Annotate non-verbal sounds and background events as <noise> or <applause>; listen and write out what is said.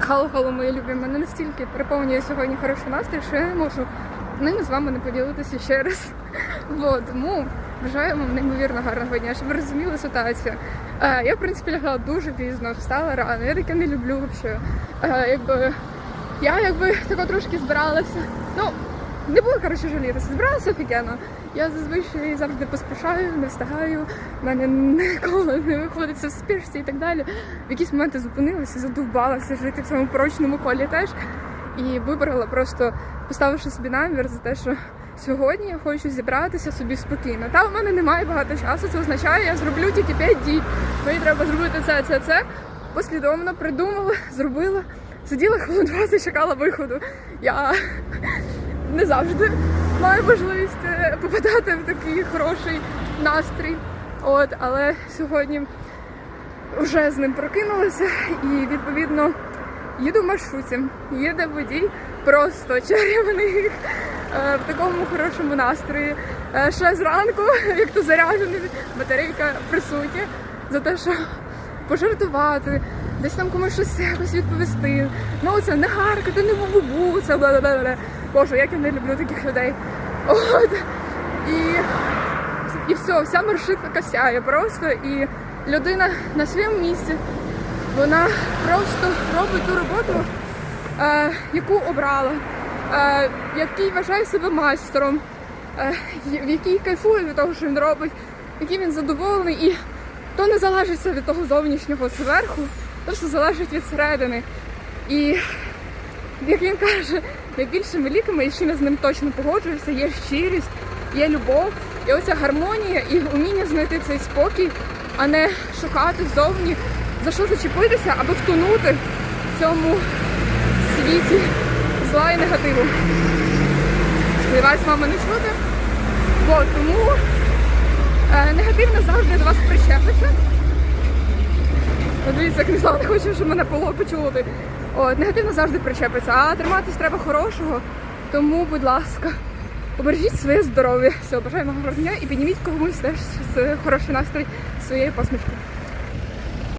Хало, хало, мої любі, мене настільки переповнює сьогодні хороший настрій, що я не можу ними з вами не поділитися ще раз. Вот, тому бажаю вам неймовірно гарного дня, щоб ви розуміли ситуацію. Е, я, в принципі, лягла дуже пізно, встала рано. Я таке не люблю взагалі. Е, якби, я якби тако трошки збиралася. Ну, не було коротше жалітися. Збиралася офігенно. Я зазвичай завжди поспішаю, не встигаю. в мене ніколи не виходить в спішці і так далі. В якісь моменти зупинилася, задовбалася жити в цьому порочному колі теж. І вибрала просто поставивши собі намір за те, що сьогодні я хочу зібратися собі спокійно. Та у мене немає багато часу. Це означає, я зроблю тільки 5 дій. Мені треба зробити це, це, це. Послідовно придумала, зробила. Сиділа хвилин 20, чекала виходу. Я не завжди маю можливість е, попадати в такий хороший настрій. От, але сьогодні вже з ним прокинулася і відповідно їду в маршруті. Їде водій просто чарівний е, в такому хорошому настрої. Е, Ще зранку, <laughs> як то заряджений, батарейка присутня за те, що пожартувати, десь там комусь щось якось відповісти. Ну це не гаркати, не бу-бу-бу, це бла бла бла Боже, як я не люблю таких людей. От. І, і все, вся маршрутка косяє просто. І людина на своєму місці, вона просто робить ту роботу, е, яку обрала, е, який вважає себе майстером, е, в який кайфує від того, що він робить, який він задоволений. І то не залежить від того зовнішнього зверху, то все залежить від середини. І як він каже, найбільшими ліками, і я з ним точно погоджуюся, є щирість, є любов, і оця гармонія і вміння знайти цей спокій, а не шукати ззовні, за що зачепитися, аби втонути в цьому світі зла і негативу. Сподіваюсь, мама не чути. От, тому е, негативно завжди до вас причепиться. Дивіться, як не хоче, щоб мене було почути. От, негативно завжди причепиться, а триматись треба хорошого. Тому, будь ласка, обережіть своє здоров'я. Все, бажаємо гарного дня і підніміть комусь теж хороший настрій своєю посмішкою.